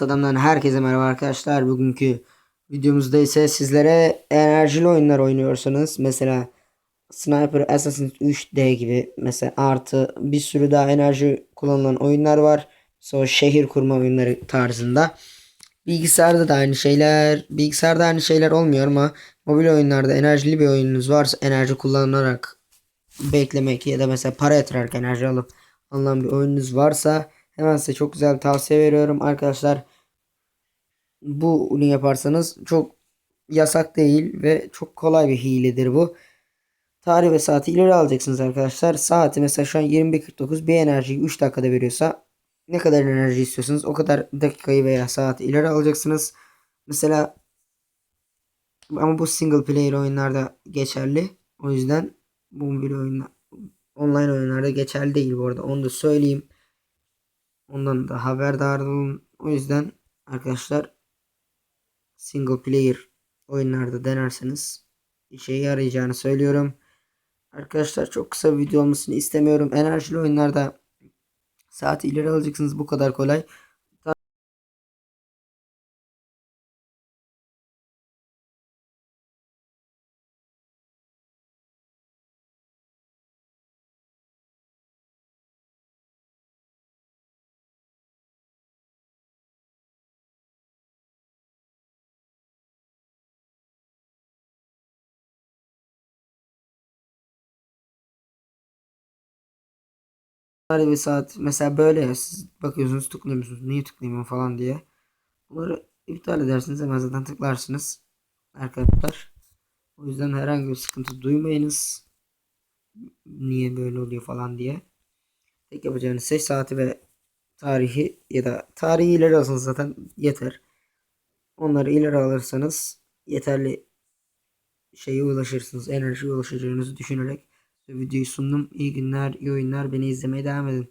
Adam'dan herkese merhaba arkadaşlar. Bugünkü videomuzda ise sizlere enerjili oyunlar oynuyorsanız mesela Sniper Assassin's 3D gibi mesela artı bir sürü daha enerji kullanılan oyunlar var. Sonra şehir kurma oyunları tarzında. Bilgisayarda da aynı şeyler, bilgisayarda aynı şeyler olmuyor ama mobil oyunlarda enerjili bir oyununuz varsa enerji kullanarak beklemek ya da mesela para yatırarak enerji alıp alınan bir oyununuz varsa hemen size çok güzel bir tavsiye veriyorum arkadaşlar. Bunu yaparsanız çok yasak değil ve çok kolay bir hiledir bu. Tarih ve saati ileri alacaksınız arkadaşlar. Saati mesela şu an 21.49 bir enerjiyi 3 dakikada veriyorsa ne kadar enerji istiyorsanız o kadar dakikayı veya saati ileri alacaksınız. Mesela ama bu single player oyunlarda geçerli. O yüzden mobil oyunlar online oyunlarda geçerli değil bu arada. Onu da söyleyeyim. Ondan da haberdar. O yüzden arkadaşlar single player oyunlarda denerseniz işe yarayacağını söylüyorum. Arkadaşlar çok kısa bir video olmasını istemiyorum. Enerjili oyunlarda saati ileri alacaksınız. Bu kadar kolay. Ve saat mesela böyle ya siz bakıyorsunuz tıklamıyorsunuz. Niye tıklayayım falan diye. Bunları iptal edersiniz hemen zaten tıklarsınız. Arkadaşlar. O yüzden herhangi bir sıkıntı duymayınız. Niye böyle oluyor falan diye. Tek yapacağınız şey saati ve tarihi ya da tarihi ileri alsanız zaten yeter. Onları ileri alırsanız yeterli şeye ulaşırsınız. Enerjiye ulaşacağınızı düşünerek videoyu sundum. İyi günler, iyi oyunlar. Beni izlemeye devam edin.